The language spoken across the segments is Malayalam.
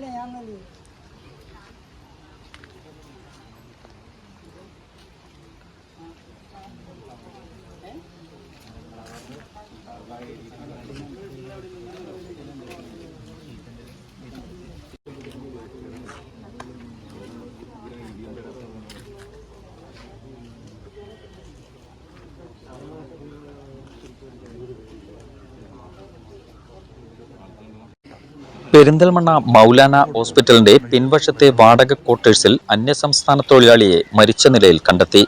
boleh yang ni. Baik. Perinthalmanna Maulana ഹോസ്പിറ്റലിന്റെ പിൻവശത്തെ വാടക ക്വാർട്ടേഴ്സിൽ അന്യസംസ്ഥാന തൊഴിലാളിയെ മരിച്ച നിലയിൽ കണ്ടെത്തി.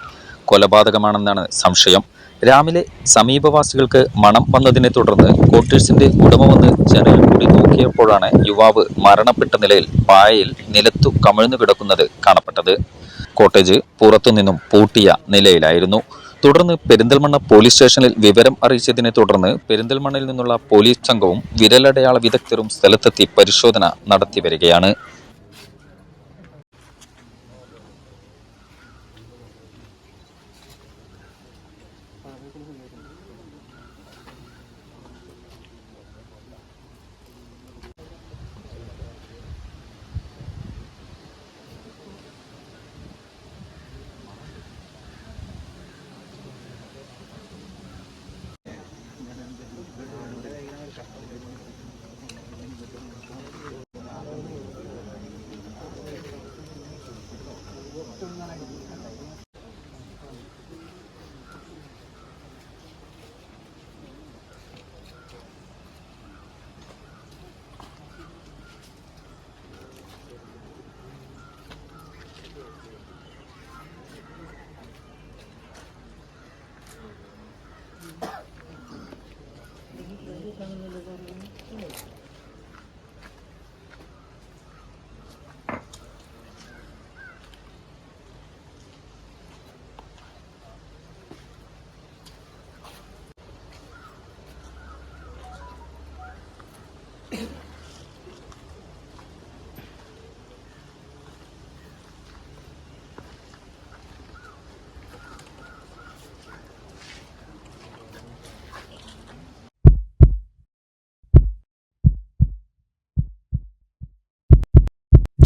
കൊലപാതകമാണെന്നാണ് സംശയം. രാവിലെ സമീപവാസികൾക്ക് മണം വന്നതിനെ തുടർന്ന് ക്വാർട്ടേഴ്സിന്റെ ഉടമ വന്ന് ജനലിൽ കൂടി നോക്കിയപ്പോഴാണ് യുവാവ് മരണപ്പെട്ട നിലയിൽ പായയിൽ നിലത്തു കമിഴ്ന്നു കിടക്കുന്നത് കാണപ്പെട്ടത്. കോട്ടേജ് പുറത്തുനിന്നും പൂട്ടിയ നിലയിലായിരുന്നു. തുടർന്ന് പെരിന്തൽമണ്ണ പോലീസ് സ്റ്റേഷനിൽ വിവരം അറിയിച്ചതിനെ തുടർന്ന് പെരിന്തൽമണ്ണയിൽ നിന്നുള്ള പോലീസ് സംഘവും വിരലടയാള വിദഗ്ധരും സ്ഥലത്തെത്തി പരിശോധന നടത്തി വരികയാണ്.